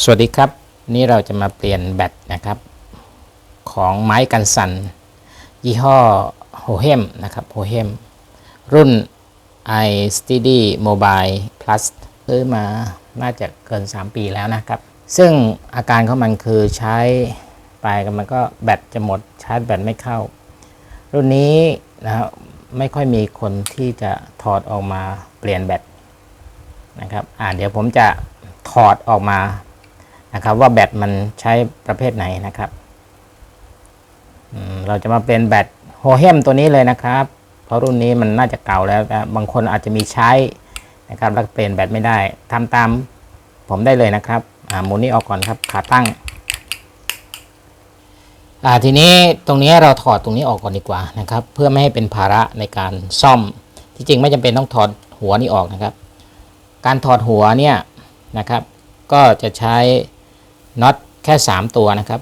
สวัสดีครับ นี่เราจะมาเปลี่ยนแบตนะครับ ของไม้กันสั่น ยี่ห้อโฮเฮมนะครับโฮเฮมรุ่น i Steady Mobile Plus ซื้อมาน่าจะเกิน 3 ปีแล้วนะครับ ซึ่งอาการของมันคือใช้ไปกันมันก็แบตจะหมดชาร์จแบตไม่เข้า รุ่นนี้นะครับไม่ค่อยมีคนที่จะถอดออกมาเปลี่ยนแบตนะครับอ่าเดี๋ยวผมจะถอดออกมา นะครับ ว่าแบตมันใช้ประเภทไหนนะครับเราจะมาเป็นแบตโฮเฮมตัวนี้เลยนะครับ เพราะรุ่นนี้มันน่าจะเก่าแล้วบางคนอาจจะมีใช้นะครับแล้วเปลี่ยนแบตไม่ได้ทำตามผมได้เลยนะครับอ่าหมุนนี้ออกก่อนครับขาตั้งอ่าทีนี้ตรงนี้เราถอดตรงนี้ออกก่อนดีกว่านะครับ เพื่อไม่ให้เป็นภาระในการซ่อมที่จริงไม่จำเป็นต้องถอดหัวนี้ออกนะครับ การถอดหัวเนี่ยนะครับ ก็จะใช้ น็อตแค่ 3 ตัวนะครับ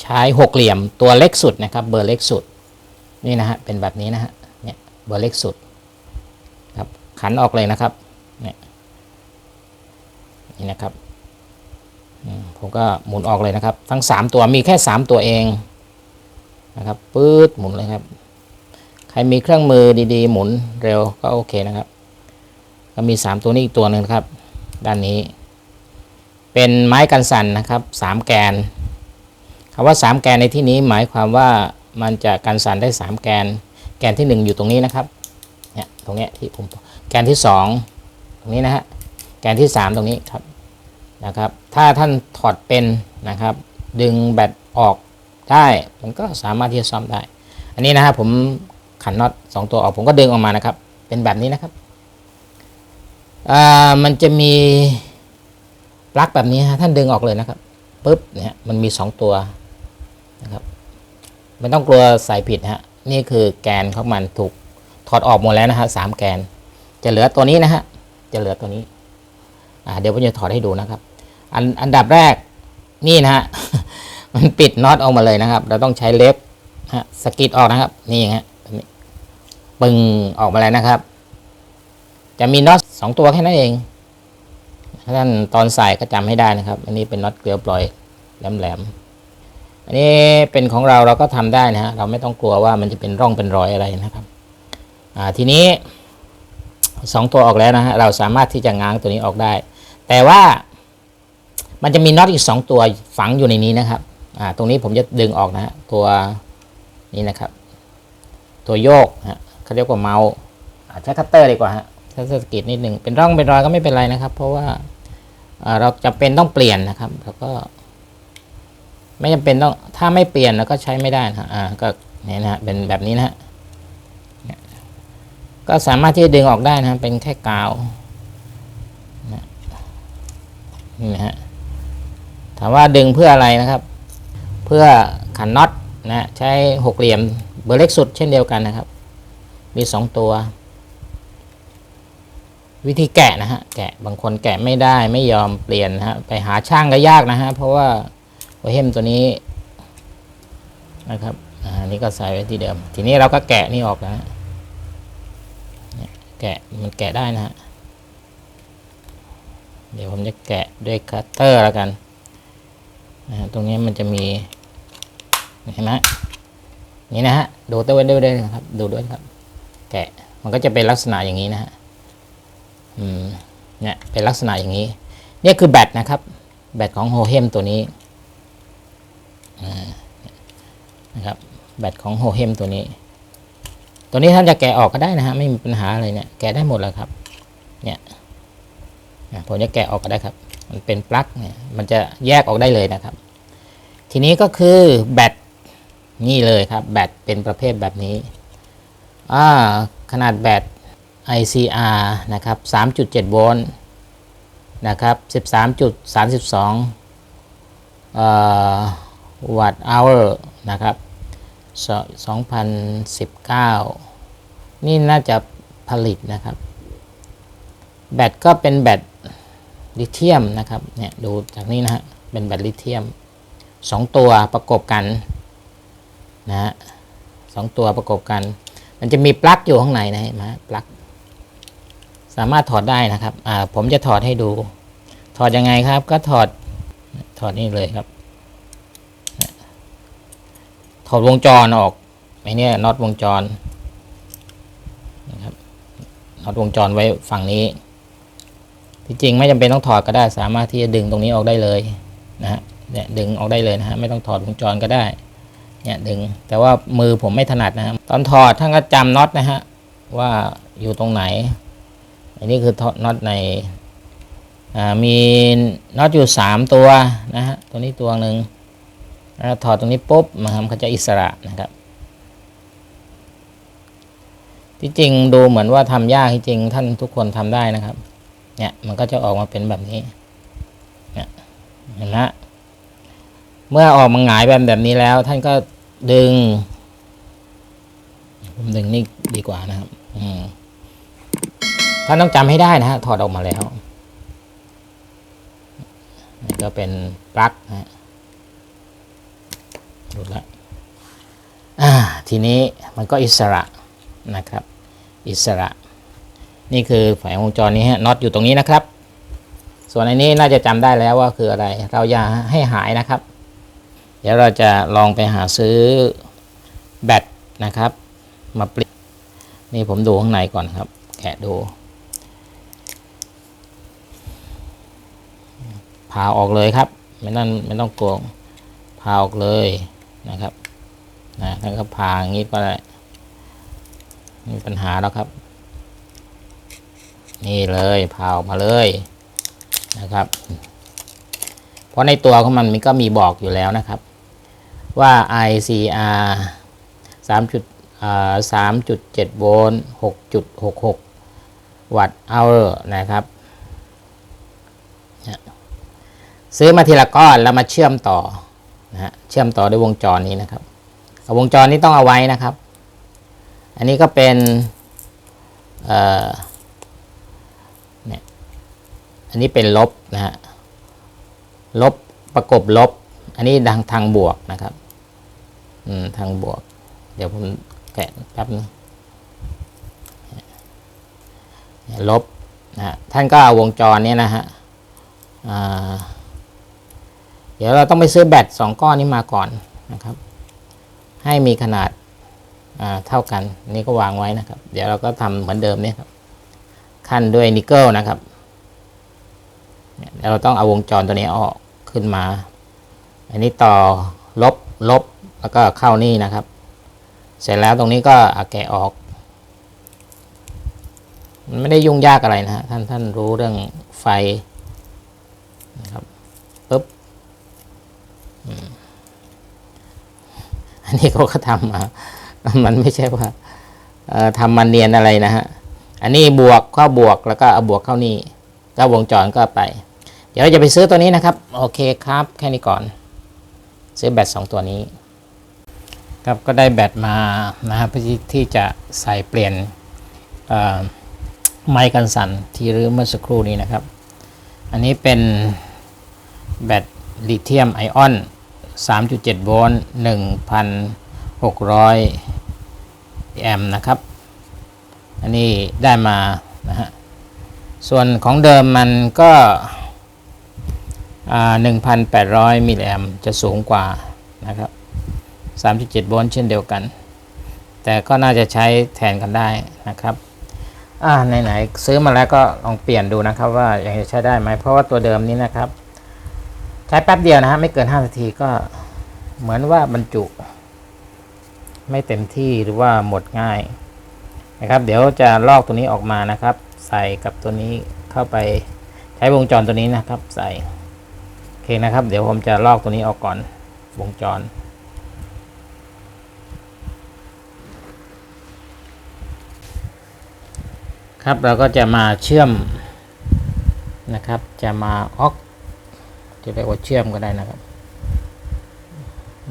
ใช้หกเหลี่ยมตัวเล็กสุดนะครับ เบอร์เล็กสุด นี่นะฮะเป็นแบบนี้นะฮะเนี่ยเบอร์เล็กสุดครับขันออกเลยนะครับเนี่ยนี่นะครับผมก็หมุนออกเลยนะครับ ทั้ง 3 ตัวมีแค่ 3 ตัวเองนะครับปื๊ดหมุนเลยครับ ใครมีเครื่องมือดีๆ หมุนเร็วก็โอเคนะครับ ก็มี 3 ตัวนี้อีกตัวหนึ่งครับ ด้านนี้ เป็นไม้กันสั่นนะครับสามแกนคำว่าสามแกนในที่นี้หมายความว่ามันจะกันสั่นได้สามแกน แกนที่หนึ่งอยู่ตรงนี้นะครับเนี่ยตรงเนี้ยที่ผมแกนที่สองตรงนี้นะฮะแกนที่สามตรงนี้ครับนะครับ ถ้าท่านถอดเป็นนะครับ ดึงแบตออกได้มันก็สามารถที่จะซ่อมได้ อันนี้นะครับผมขันน็อตสองตัวออกผมก็ดึงออกมานะครับ เป็นแบบนี้นะครับอ่ามันจะมี ลั๊กแบบนี้ฮะท่านดึงออกเลยนะครับปุ๊บเนี่ยมันมี 2 ตัวนะครับไม่ต้องกลัวใส่ผิดฮะนี่คือแกนของมันถูกถอดออกหมดแล้วนะฮะสามแกน จะเหลือตัวนี้นะฮะจะเหลือตัวนี้อ่าเดี๋ยวผมจะถอดให้ดูนะครับ อันอันดับแรกนี่นะฮะมันปิดน็อตออกมาเลยนะครับ เราต้องใช้เล็บฮะสกิดออกนะครับ นี่ฮะปึงออกมาแล้วนะครับ จะมีน็อตสองตัวแค่นั้นเอง ท่านตอนใส่ก็จำให้ได้นะครับ อันนี้เป็นน็อตเกลียวปล่อยแหลมๆ อันนี้เป็นของเราเราก็ทำได้นะฮะ เราไม่ต้องกลัวว่ามันจะเป็นร่องเป็นรอยอะไรนะครับ อ่า ทีนี้สองตัวออกแล้วนะฮะ เราสามารถที่จะง้างตัวนี้ออกได้ แต่ว่ามันจะมีน็อตอีกสองตัวฝังอยู่ในนี้นะครับ อ่า ตรงนี้ผมจะดึงออกนะฮะ ตัวนี้นะครับ ตัวโยกฮะเขาเรียกว่าเมาส์อ่าใช้คัตเตอร์ดีกว่าฮะถ้าสกิดนิดหนึ่งเป็นร่องเป็นรอยก็ไม่เป็นไรนะครับ เพราะว่า เราจำเป็นต้องเปลี่ยนนะครับ แล้วก็ ไม่จำเป็นต้องถ้าไม่เปลี่ยนแล้วก็ใช้ไม่ได้นะอ่าก็เนี่ยนะเป็นแบบนี้นะก็สามารถที่จะดึงออกได้นะเป็นแค่กาวนะนี่นะฮะถามว่าดึงเพื่ออะไรนะครับ เพื่อขันน็อตนะใช้หกเหลี่ยมเบอร์เล็กสุดเช่นเดียวกันนะครับ มีสองตัว วิธีแกะนะฮะแกะบางคนแกะไม่ได้ไม่ยอมเปลี่ยนนะฮะไปหาช่างก็ยากนะฮะเพราะว่าโอเฮมตัวนี้นะครับอ่านี่ก็ใส่ไว้ที่เดิม ทีนี้เราก็แกะนี่ออกนะฮะแกะมันแกะได้นะฮะเดี๋ยวผมจะแกะด้วยคัตเตอร์แล้วกันนะฮะตรงนี้มันจะมีเห็นไหมนี่นะฮะดูตัวไว้ด้วยนะครับ ดูด้วยครับ แกะมันก็จะเป็นลักษณะอย่างนี้นะฮะ เนี่ยเป็นลักษณะอย่างนี้เนี่ยคือแบตนะครับ แบตของโฮเฮมตัวนี้นะครับ แบตของโฮเฮมตัวนี้ ตัวนี้ท่านจะแกะออกก็ได้นะฮะไม่มีปัญหาอะไรเนี่ยแกะได้หมดแล้วครับ เนี่ยอะผมจะแกะออกก็ได้ครับ มันเป็นปลั๊กเนี่ยมันจะแยกออกได้เลยนะครับ ทีนี้ก็คือแบตนี่เลยครับ แบตเป็นประเภทแบบนี้อ่าขนาดแบต ICR นะครับ 3.7 โวลต์นะครับ 13.32เอ่อวัตต์ hour นะครับ 2019 นี่น่าจะผลิตนะครับ แบตก็เป็นแบตลิเธียมนะครับ เนี่ยดูจากนี้นะฮะ เป็นแบตลิเธียม 2 ตัวประกบกันนะฮะสองตัวประกบกัน มันจะมีปลั๊กอยู่ข้างในนะเห็นไหมปลั๊ก สามารถถอดได้นะครับอ่าผมจะถอดให้ดู ถอดยังไงครับ ก็ถอดถอดนี่เลยครับ ถอดวงจรออกไอ้เนี่ยน็อตวงจรนะครับน็อตวงจรไว้ฝั่งนี้ ที่จริงไม่จำเป็นต้องถอดก็ได้ สามารถที่จะดึงตรงนี้ออกได้เลยนะฮะเนี่ยดึงออกได้เลยนะฮะไม่ต้องถอดวงจรก็ได้เนี่ยดึงแต่ว่ามือผมไม่ถนัดนะครับตอนถอดท่านก็จำน็อตนะฮะว่าอยู่ตรงไหน อันนี้คือน็อตในมีน็อตอยู่สามตัวนะฮะตัวนี้ตัวหนึ่งแล้วถอดตรงนี้ปุ๊บมันก็จะอิสระนะครับ ที่จริงดูเหมือนว่าทำยากที่จริงท่านทุกคนทำได้นะครับ เนี่ยมันก็จะออกมาเป็นแบบนี้เนี่ยเห็นไหมเมื่อออกมาหงายแบบแบบนี้แล้ว ท่านก็ดึงผมดึงนี่ดีกว่านะครับ อืม ท่านต้องจำให้ได้นะฮะถอดออกมาแล้วนี่ก็เป็นปลั๊กนะฮะหลุดละอ่าทีนี้มันก็อิสระนะครับ อิสระ นี่คือแผงวงจรนี้ฮะน็อตอยู่ตรงนี้นะครับ ส่วนอันนี้น่าจะจำได้แล้วว่าคืออะไร เราอย่าให้หายนะครับ เดี๋ยวเราจะลองไปหาซื้อแบตนะครับ มาเปลี่ยนนี่ผมดูข้างในก่อนครับ แกะดู ผ่าออกเลยครับ ไม่นั่นไม่ต้องโกงผ่าออกเลยนะครับนะท่านก็ผ่าอย่างนี้ก็ได้มมีปัญหาแล้วครับ นี่เลยผ่าออกมาเลยนะครับ เพราะในตัวของมันมันก็มีบอกอยู่แล้วนะครับ ว่า ICR 3จุด3.7 โวลต์ 6.66 วัตต์เอานะครับ ซื้อมาทีละก้อนแล้วมาเชื่อมต่อนะฮะเชื่อมต่อด้วยวงจรนี้นะครับวงจรนี้ต้องเอาไว้นะครับ อันนี้ก็เป็นเอ่อเนี่ยอันนี้เป็นลบนะฮะลบประกบลบ อันนี้ดังทางบวกนะครับอืมทางบวก เดี๋ยวผมแกะแป๊บนึงลบนะฮะท่านก็เอาวงจรนี้นะฮะอ่า เดี๋ยวเราต้องไปซื้อแบตสองก้อนนี้มาก่อนนะครับ ให้มีขนาดเท่ากันนี่ก็วางไว้นะครับ เดี๋ยวเราก็ทำเหมือนเดิมเนี่ยครับขั้นด้วยนิกเกิลนะครับแล้วเราต้องเอาวงจรตัวนี้ออกขึ้นมา อันนี้ต่อลบลบแล้วก็เข้านี่นะครับ เสร็จแล้วตรงนี้ก็อาแกะออก มันไม่ได้ยุ่งยากอะไรนะฮะท่านท่านรู้เรื่องไฟนะครับ อันนี้เขาก็ทำมา มันไม่ใช่ว่าทำมันเนียนอะไรนะฮะ อันนี้บวกเข้าบวกแล้วก็เอาบวกเข้านี่ก็วงจรก็ไป เดี๋ยวเราจะไปซื้อตัวนี้นะครับ โอเคครับ แค่นี้ก่อน ซื้อแบตสองตัวนี้ ครับก็ได้แบตมานะครับเพื่อที่จะใส่เปลี่ยนไมค์กันสั่นที่รื้อเมื่อสักครู่นี้นะครับ อันนี้เป็นแบตลิเธียมไอออน 3.7 โวลต์ 1,600 แอมป์นะครับ อันนี้ได้มานะฮะ ส่วนของเดิมมันก็ 1,800 มิลลิแอมป์จะสูงกว่านะครับ 3.7 โวลต์เช่นเดียวกัน แต่ก็น่าจะใช้แทนกันได้นะครับอ่าไหนๆซื้อมาแล้วก็ลองเปลี่ยนดูนะครับว่ายังจะใช้ได้ไหมเพราะว่าตัวเดิมนี้นะครับ ใช้แป๊บเดียวนะฮะไม่เกิน 5 นาทีก็เหมือนว่าบรรจุ ไม่เต็มที่หรือว่าหมดง่ายนะครับ เดี๋ยวจะลอกตัวนี้ออกมานะครับ ใส่กับตัวนี้เข้าไปใช้วงจรตัวนี้นะครับ ใส่โอเคนะครับ เดี๋ยวผมจะลอกตัวนี้ออกก่อนวงจรครับเราก็จะมาเชื่อมนะครับ จะมาออก จะเรียกว่าเชื่อมก็ได้นะครับ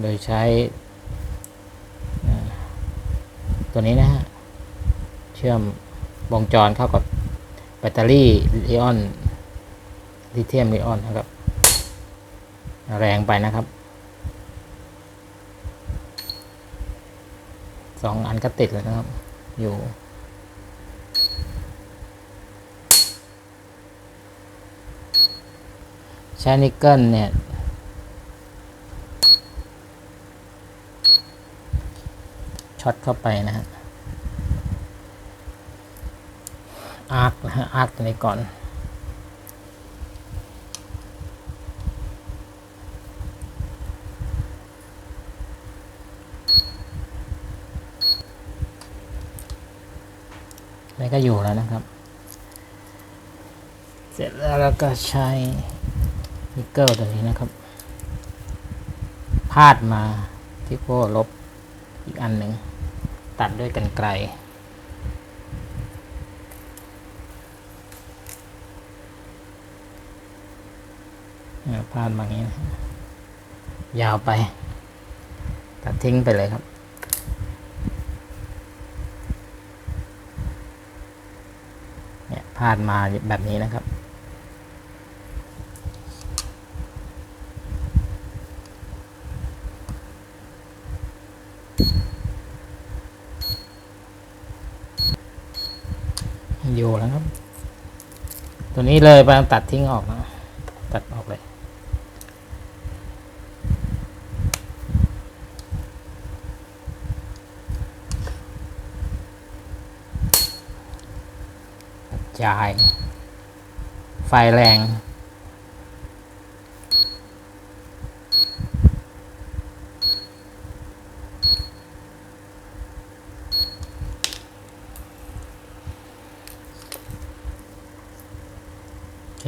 โดยใช้ตัวนี้นะฮะ เชื่อมวงจรเข้ากับแบตเตอรี่ลิออนลิเธียมลิออนนะครับ แรงไปนะครับสองอันก็ติดแล้วนะครับ อยู่ ช้นิกเกิลเนี่ยช็อตเข้าไปนะฮะอาร์คนะฮะอาร์คตัวนก่อนนี่ก็อยู่แล้วนะครับ เสร็จแล้วเราก็ใช้ นิกเกิลตัวนี้นะครับ พาดมาที่โค้ลบอีกอันหนึ่ง ตัดด้วยกันไกลเนี่ยพาดมาอย่างนี้นะยาวไป ตัดทิ้งไปเลยครับเนี่ยพาดมาแบบนี้นะครับ อยู่แล้วครับ ตัวนี้เลยไปตัดทิ้งออกนะ ตัดออกเลย จ่าย ไฟแรง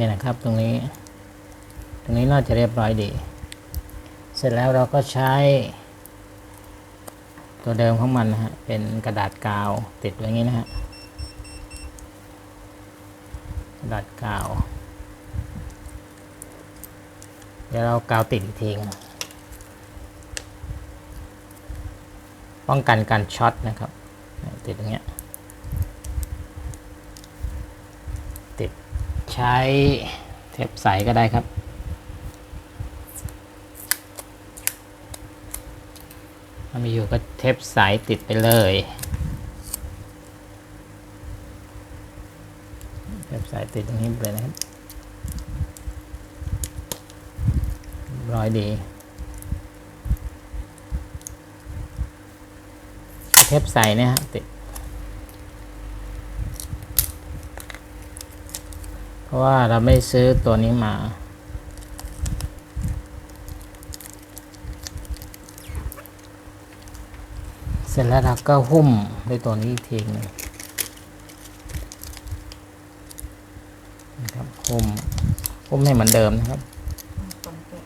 คนะครับตรงนี้ ตรงนี้น่าจะเรียบร้อยดี เสร็จแล้วเราก็ใช้ ตัวเดิมของมันนะฮะ เป็นกระดาษกาวติดไว้งี้นะฮะ กระดาษกาว เดี๋ยวเรากาวติดอีกทีงป้องกันการช็อตนะครับ ติดอย่างเงี้ย ติด ใช้เทปใสก็ได้ครับ ถ้ามีอยู่ก็เทปใสติดไปเลยเทปใสติดตรงนี้ไปเลยนะครับเรียบร้อยดีเทปใสเนี่ยฮะติด เพราะว่าเราไม่ซื้อตัวนี้มา เสร็จแล้วเราก็หุ้มด้วยตัวนี้อีกทีหนึงนะครับหุ้มหุ้มให้เหมือนเดิมนะครับ คนแกะ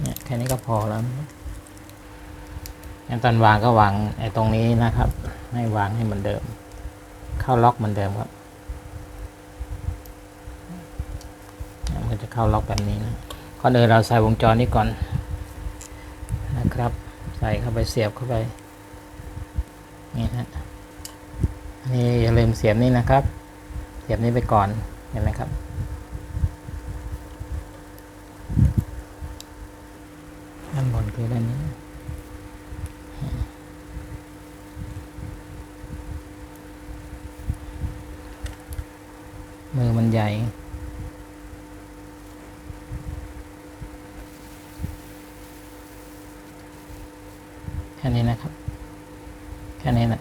เนี่ยแค่นี้ก็พอแล้วนะครับงั้น ตอนวางก็วางไอ้ตรงนี้นะครับ ให้วางให้เหมือนเดิม เข้าล็อกเหมือนเดิมครับมันจะเข้าล็อกแบบนี้นะก่อนอื่นเราใส่วงจรนี้ก่อนนะครับ ใส่เข้าไปเสียบเข้าไปนี่นะนี่อย่าลืมเสียบนี่นะครับ เสียบนี้ไปก่อนเห็นไหมครับ ด้านบนคือด้านนี้ มือมันใหญ่ แค่นี้นะครับ แค่นี้แหละ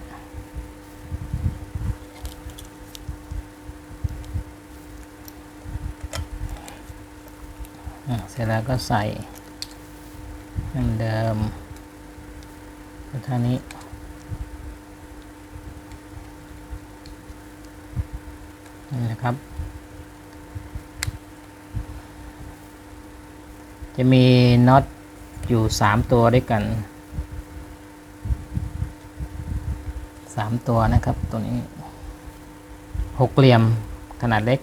อะ เสร็จแล้วก็ใส่เหมือนเดิมเท่านี้นี่นะครับ จะมีน็อตอยู่สามตัวด้วยกันสามตัวนะครับ ตัวนี้หกเหลี่ยมขนาดเล็ก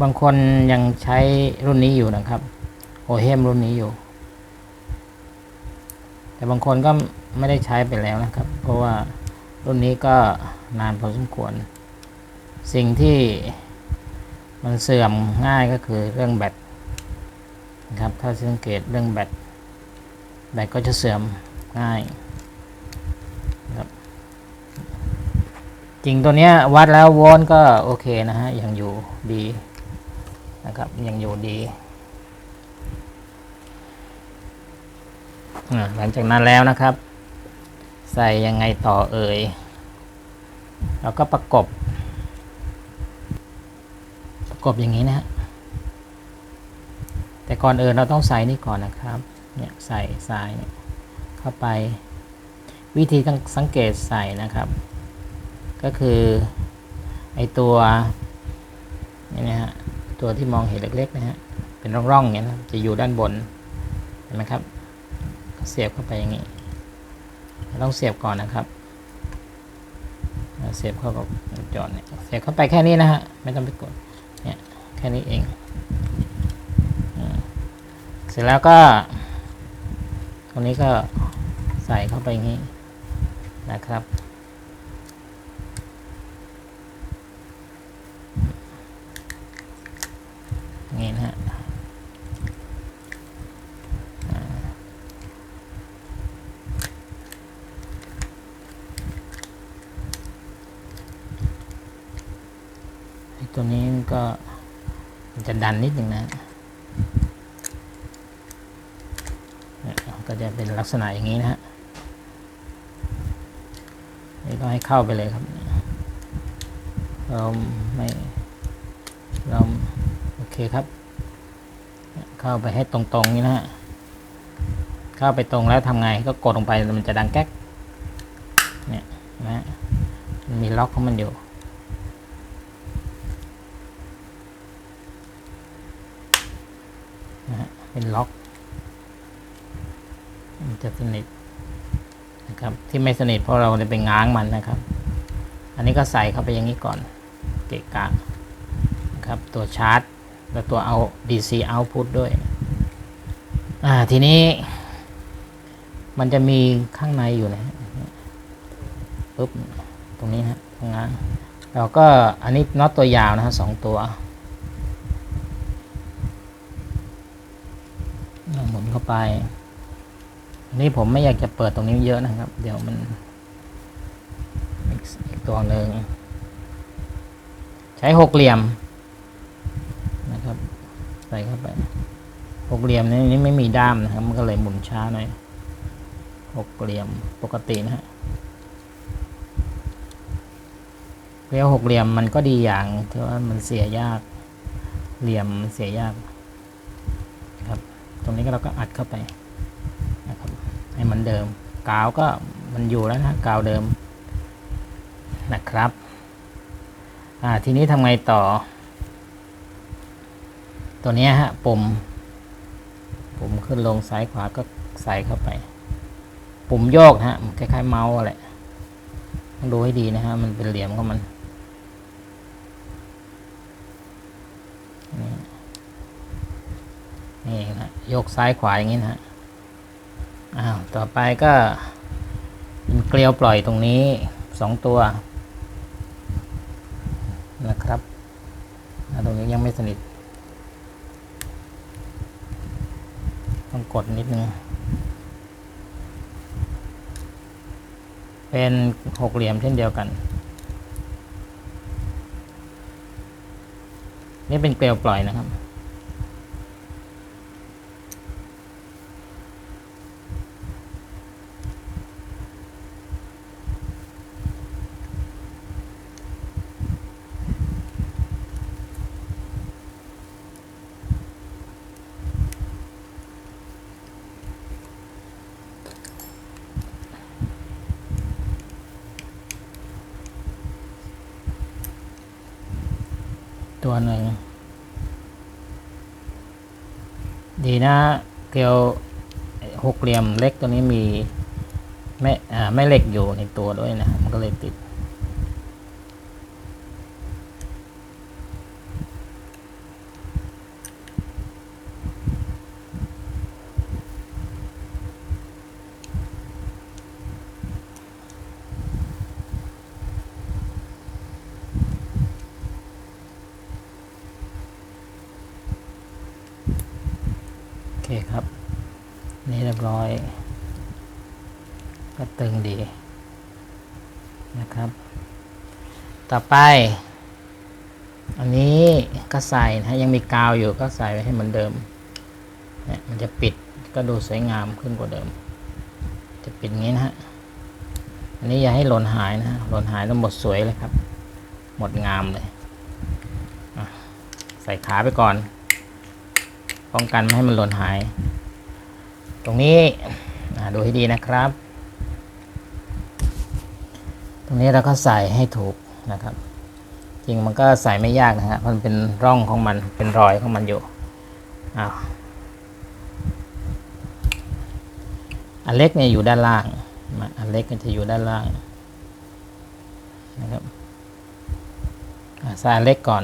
บางคนยังใช้รุ่นนี้อยู่นะครับโอเฮมรุ่นนี้อยู่ แต่บางคนก็ไม่ได้ใช้ไปแล้วนะครับ เพราะว่ารุ่นนี้ก็นานพอสมควร สิ่งที่มันเสื่อมง่ายก็คือเรื่องแบตนะครับถ้าสังเกตเรื่องแบตแบตก็จะเสื่อมง่ายครับจริงตัวเนี้ยวัดแล้วโวลต์ก็โอเคนะฮะยังอยู่ดี นะครับยังอยู่ดี หลังจากนั้นแล้วนะครับ ใส่ยังไงต่อเอ่ยเราก็ประกบ ประกบอย่างนี้นะฮะแต่ก่อนอื่นเราต้องใส่นี่ก่อนนะครับ เนี่ยใส่ทรายเนี่ยเข้าไป วิธีต้องสังเกตใส่นะครับ ก็คือไอตัวนี่นะฮะ ตัวที่มองเห็นเล็กๆนะฮะเป็นร่องๆอย่างนี้ยนะจะอยู่ด้านบนเห็นไหมครับก็เสียบเข้าไปอย่างนี้ต้องเสียบก่อนนะครับเสียบเข้ากับจอดเนี่ยเสียบเข้าไปแค่นี้นะฮะไม่ต้องไปกดเนี่ยแค่นี้เองเสร็จแล้วก็ตรงนี้ก็ใส่เข้าไปอย่างนี้นะครับ อย่างนี้นะฮะอ่าไอ้ ตัวนี้ก็จะดันนิดหนึ่งนะเนี่ยก็จะเป็นลักษณะอย่างนี้นะฮะนี่ต้องให้เข้าไปเลยครับ เราไม่เราโอเคครับ เข้าไปให้ตรงๆนี้นะฮะ เข้าไปตรงแล้วทำไงก็กดลงไปมันจะดังแก๊ก เนี่ยนะฮะมันมีล็อกของมันอยู่ นะฮะ เป็นล็อกมันจะสนิทนะครับ ที่ไม่สนิทเพราะเราจะไปง้างมันนะครับ อันนี้ก็ใส่เข้าไปอย่างนี้ก่อน เกะกะนะครับ ตัวชาร์จ แล้วตัวเอา DC output ด้วย อ่า ทีนี้ มันจะมีข้างในอยู่นะฮะปุ๊บ ตรงนี้ฮะตรงนั้นเราก็อันนี้น็อตตัวยาวนะฮะสองตัวหมุนเข้า ไปอันนี้ผมไม่อยากจะเปิดตรงนี้เยอะนะครับ เดี๋ยวมันอีกตัวหนึ่งใช้หกเหลี่ยมนะครับใส่เข้าไปหกเหลี่ยมนี่ไม่มีด้ามนะครับ มันก็เลยหมุนช้าหน่อยหกเหลี่ยมปกตินะฮะเรียวหกเหลี่ยมมันก็ดีอย่างที่ว่ามันเสียยาก เหลี่ยมมันเสียยาก ตรงนี้ก็เราก็อัดเข้าไปนะครับให้มันเดิมกาวก็มันอยู่แล้วนะกาวเดิมนะครับอ่าทีนี้ทำไงต่อ ตัวนี้ฮะปุ่มปุ่มขึ้นลงซ้ายขวาก็ใส่เข้าไป ปุ่มโยกนะฮะคล้ายๆเมาส์แหละต้องดูให้ดีนะฮะมันเป็นเหลี่ยมของมัน นี่นะโยกซ้ายขวาอย่างนี้นะอ้าวต่อไปก็เป็นเกลียวปล่อยตรงนี้สองตัวนะครับตรงนี้ยังไม่สนิท ต้องกดนิดนึง เป็นหกเหลี่ยมเช่นเดียวกัน นี่เป็นเกลียวปล่อยนะครับ ตัวหนึ่ง ดีนะเกลียวหกเหลี่ยมเล็กตัวนี้มีแม่แม่เหล็กอยู่ในตัวด้วยนะ มันก็เลยติด ครับ นี่เรียบร้อย ก็ตึงดีนะครับ ต่อไป อันนี้ก็ใส่นะยังมีกาวอยู่ก็ใส่ไว้ให้เหมือนเดิมเนี่ยมันจะปิดก็ดูสวยงามขึ้นกว่าเดิม จะปิดอย่างนี้นะฮะ อันนี้อย่าให้หล่นหายนะฮะ หล่นหายแล้วหมดสวยเลยครับ หมดงามเลย ใส่ขาไปก่อน ป้องกันไม่ให้มันหล่นหาย ตรงนี้ดูให้ดีนะครับ ตรงนี้เราก็ใส่ให้ถูกนะครับ จริงมันก็ใส่ไม่ยากนะฮะมันเป็นร่องของมันเป็นรอยของมันอยู่อ้าวอันเล็กเนี่ยอยู่ด้านล่างอันเล็กก็จะอยู่ด้านล่างนะครับอะใส่อันเล็กก่อน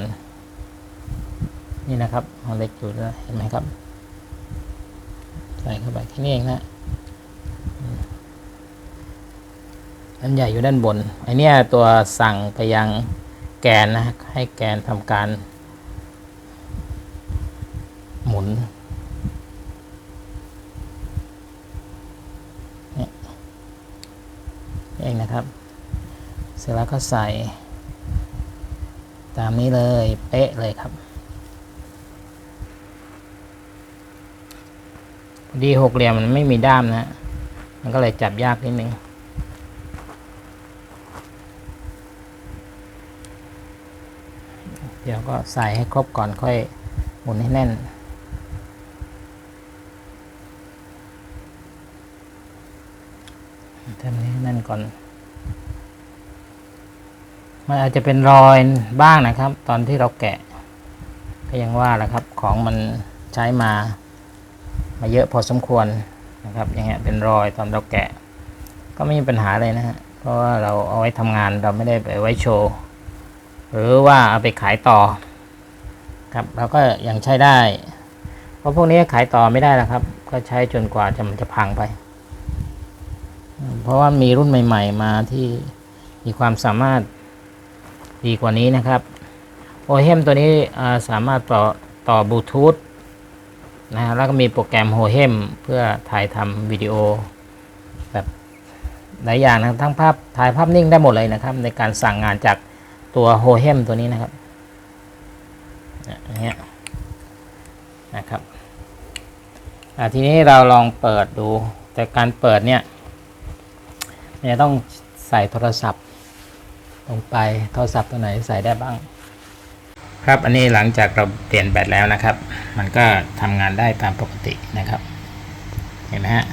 นี่นะครับอันเล็กอยู่ด้านเห็นไหมครับ ใส่เข้าไปแค่นี้เองนะอันใหญ่อยู่ด้านบนไอเนี้ยตัวสั่งไปยังแกนนะให้แกนทำการ หมุนนี่เองนะครับ เสร็จแล้วก็ใส่ตามนี้เลยเป๊ะเลยครับ พอดีหกเหลี่ยมมันไม่มีด้ามนะ มันก็เลยจับยากนิดนึงเดี๋ยวก็ใส่ให้ครบก่อนค่อยหมุนให้แน่น ทำให้แน่นก่อน มันอาจจะเป็นรอยบ้างนะครับ ตอนที่เราแกะ ก็ยังว่าแหละครับ ของมันใช้มา มาเยอะพอสมควรนะครับอย่างเงี้ยเป็นรอยตอนเราแกะ ก็ไม่มีปัญหาเลยนะฮะเพราะว่าเราเอาไว้ทำงานเราไม่ได้ไปไว้โชว์หรือว่าเอาไปขายต่อครับเราก็ยังใช้ได้ เพราะพวกนี้ขายต่อไม่ได้แล้วครับ ก็ใช้จนกว่าจะมันจะพังไป เพราะว่ามีรุ่นใหม่ ๆ มาที่มีความสามารถดีกว่านี้นะครับโอเฮมตัวนี้สามารถต่อต่อบลูทูธ นะฮะแล้วก็มีโปรแกรมโฮเฮมเพื่อถ่ายทำวิดีโอ แบบหลายอย่างนะทั้งภาพถ่ายภาพนิ่งได้หมดเลยนะครับ ในการสั่งงานจากตัวโฮเฮมตัวนี้นะครับนี่นะครับทีนี้เราลองเปิดดู แต่การเปิดเนี่ยมันจะต้องใส่โทรศัพท์ลงไปโทรศัพท์ตัวไหนใส่ได้บ้าง ครับอันนี้หลังจากเราเปลี่ยนแบตแล้วนะครับ มันก็ทำงานได้ตามปกตินะครับเห็นไหมฮะ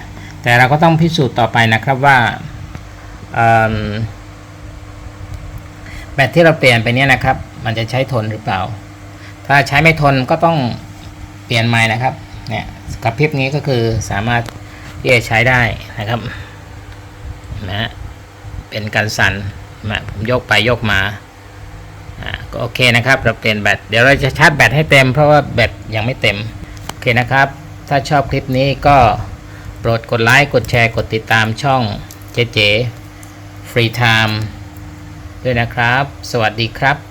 แต่เราก็ต้องพิสูจน์ต่อไปนะครับว่าแบตที่เราเปลี่ยนไปเนี้ยนะครับ มันจะใช้ทนหรือเปล่า ถ้าใช้ไม่ทนก็ต้องเปลี่ยนใหม่นะครับเนี่ยกระพริบนี้ก็คือสามารถที่จะใช้ได้นะครับนะฮะเป็นการสั่นนะผมยกไปยกมา อ่าก็โอเคนะครับเราเปลี่ยนแบตเดี๋ยวเราจะชาร์จแบตให้เต็มเพราะว่าแบตยังไม่เต็มโอเคนะครับ ถ้าชอบคลิปนี้ก็โปรดกดไลค์กดแชร์กดติดตามช่องเจเจฟรีไทม์ด้วยนะครับ สวัสดีครับ